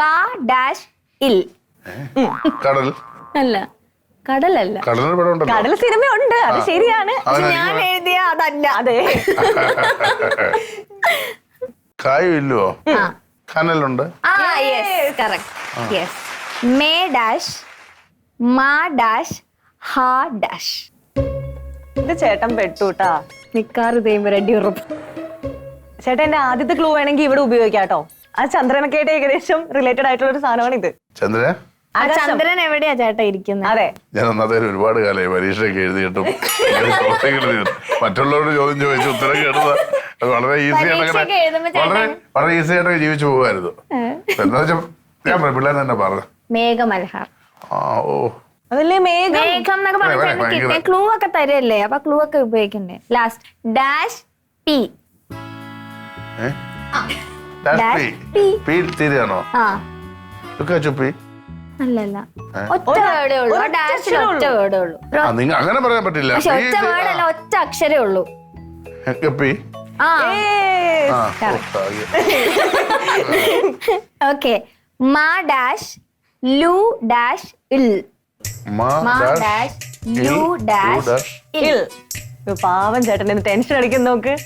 കാ ഡാഷ് ഇൽ. കടൽ. അല്ല. കടലല്ല. കടലിന് പടം ഉണ്ടല്ലോ. കടൽ സിനിമ ഉണ്ട് അത് ശരിയാണ്. പക്ഷെ അതെനിക്ക് ഞാൻ എഴുതിയ അതല്ല. അതെ. കായും. കനലുണ്ട്. ആ യെസ് കറക്റ്റ് യെസ് മേ ഡാഷ് മാ ഡാഷ് ഹാ ഡാഷ്. ഇത് ചേട്ടൻ പെട്ടൂട്ടാ നിക്കാറ് ചെയ്യുമ്പോ റെഡി ഉറപ്പ്. ചേട്ടൻ എന്റെ ആദ്യത്തെ ക്ലൂ വേണമെങ്കിൽ ഇവിടെ ഉപയോഗിക്കാം കേട്ടോ. ആ ചന്ദ്രനൊക്കെ ആയിട്ട് ഏകദേശം റിലേറ്റഡ് ആയിട്ടുള്ള ഒരു സാധനമാണ് ഇത് ചന്ദ്രൻ ആ ചന്ദ്രൻ എവിടെയാ ചേട്ടാ ഇരിക്കുന്നത് അതെ. ഞാൻ ഒന്നാമത്തെ ഒരുപാട് കാലമായി പരീക്ഷയൊക്കെ എഴുതിയിട്ടും ഇങ്ങനെ ചോദ്യങ്ങൾ. മറ്റുള്ളവരോട് ചോദ്യം ചോദിച്ച് ഉത്തരം കേട്ടത് വളരെ ഈസി പരീക്ഷയൊക്കെ എഴുതുമ്പോ ചേട്ടൻ- വളരെ വളരെ ഈസി ആയിട്ട് ജീവിച്ചു പോകുമായിരുന്നു. എന്താ വെച്ചാൽ ഞാൻ പിള്ളേർ തന്നെ പറഞ്ഞു മേഘമൽഹാർ. ആ ഓ. അതല്ലേ മേഘം? എന്നൊക്കെ ക്ലൂ ഒക്കെ തരല്ലേ? അപ്പൊ ക്ലൂ ഒക്കെ ഉപയോഗിക്കണ്ടേ? ലാസ്റ്റ് ഡാഷ് പി ഏ? ചുപ്പി അല്ലല്ല? ഒറ്റ വേർഡേ ഉള്ളൂ. ഡാഷിൽ ഒറ്റ വേർഡേ ഉള്ളൂ. നിങ്ങൾ അങ്ങനെ പറയാൻ പറ്റില്ല. പക്ഷെ ഒറ്റ ഇത്- വേർഡല്ല ഒറ്റ അക്ഷരേ ഉള്ളൂ. ഗപ്പി. ഓക്കെ മാ ഡാഷ് ലു ഡാഷ് ഇൽ. പാവം ചേട്ടൻ ടെൻഷൻ അടിക്കുന്ന നോക്ക്.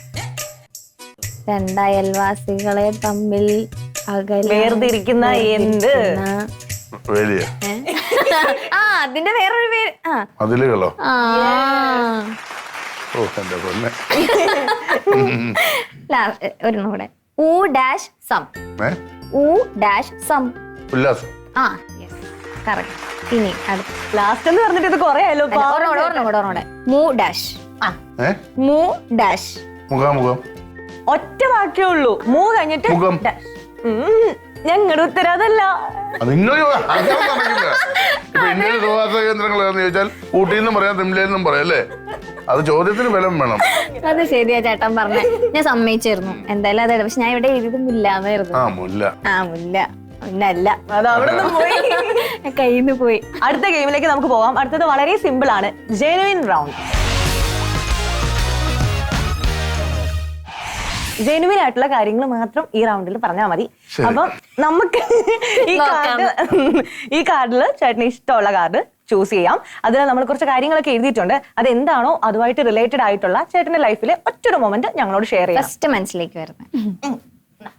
രണ്ടയൽവാസികളെ തമ്മിൽ വേർതിരിക്കുന്ന എന്ത്? വേലിയ. ആ അതിന്റെ വേറൊരു പേര്. ആ. മതിലുകളോ? ആ. ഓ എന്റെ പൊന്നെ. ലാ- ഒരെണ്ണം കൂടെ. ഊ ഡാഷ് സം. ഊ ഡാഷ് സം. ഉല്ലാസം. ആ യെസ് കറക്റ്റ് ഇനി അടുത്ത. ലാസ്റ്റ് എന്ന് പറഞ്ഞിട്ട് ഇത് കൊറേ ആയല്ലോ ഒരെണ്ണം കൂടെ ഒരെണ്ണം കൂടെ മൂ ഡാഷ്. ആ, മൂ ഡാഷ്. മുഖാമുഖം. ഒറ്റ വാക്കേ ഉള്ളൂ. മൂ കഴിഞ്ഞിട്ട് മുഖം. ഡാ- ഉം, ഞങ്ങളുടെ ഉത്തരവാദല്ല നിങ്ങൾ ഇപ്പൊ ഇന്ത്യയിലെ സുഖാസ കേന്ദ്രങ്ങൾ ഏതെന്ന് ചോദിച്ചാൽ ഊട്ടിന്നും പറയാം തിമിലേന്നും നിന്നും പറയാം അല്ലേ? അത് ചോദ്യത്തിന് ബലം വേണം. അത് ശരിയാ ചേട്ടൻ പറഞ്ഞ. ഞാൻ സമ്മതിച്ചിരുന്നു. എന്തായാലും അതെ പക്ഷെ ഞാൻ ഇവിടെ എഴുതുന്നില്ലാന്നായിരുന്നു. ആ മുല്ല. ആ മുല്ല. മുന്നല്ല. അത് അവിടെ നിന്ന് പോയി. കയ്യിൽ നിന്ന് പോയി. അടുത്ത ഗെയിമിലേക്ക് നമുക്ക് പോവാം അടുത്തത് വളരെ സിമ്പിൾ ആണ് ജെനുവിൻ റൗണ്ട്. ജെനുവിൻ ആയിട്ടുള്ള കാര്യങ്ങൾ മാത്രം ഈ റൗണ്ടിൽ പറഞ്ഞാൽ മതി. അപ്പം നമുക്ക് ഈ. കാർഡ് ഈ കാർഡിൽ ചേട്ടന് ഇഷ്ടമുള്ള കാർഡ് ചൂസ് ചെയ്യാം. അതിൽ നമ്മൾ കുറച്ച് കാര്യങ്ങളൊക്കെ എഴുതിയിട്ടുണ്ട്. അത് എന്താണോ അതുമായിട്ട് റിലേറ്റഡ് ആയിട്ടുള്ള ചേട്ടന്റെ ലൈഫിലെ ഒറ്റൊരു മൊമെന്റ് ഞങ്ങളോട് ഷെയർ ചെയ്യാം. ഫസ്റ്റ് മനസ്സിലേക്ക് വരുന്നത്.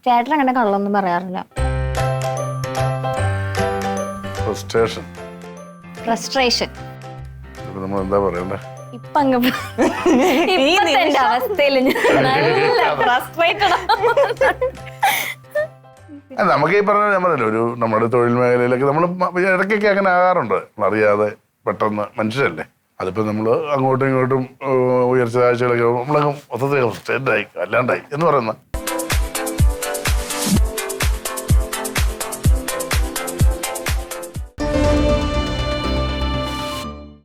ചേട്ടൻ അങ്ങനെ കള്ളൊന്നും പറയാറില്ല. ഫ്രസ്ട്രേഷൻ ഫ്രസ്ട്രേഷൻ നമ്മൾ എന്താ പറയണ്ടേ? എന്റെ അവസ്ഥയിൽ നല്ല ഫ്രസ്ട്രേറ്റഡ് നമുക്ക് ഈ പറഞ്ഞ ഞാൻ പറഞ്ഞല്ലോ ഒരു നമ്മുടെ തൊഴിൽ മേഖലയിലൊക്കെ നമ്മൾ ഇടയ്ക്കൊക്കെ അങ്ങനെ ആകാറുണ്ട്. അറിയാതെ പെട്ടെന്ന് മനുഷ്യരല്ലേ. അതിപ്പോ നമ്മൾ അങ്ങോട്ടും ഇങ്ങോട്ടും ഉയർച്ച താഴ്ചകളൊക്കെ നമ്മളങ്ങ് മൊത്തത്തിൽ ഫ്രസ്ട്രേറ്റ് ആയി അല്ലാണ്ടായി എന്ന് പറയുന്ന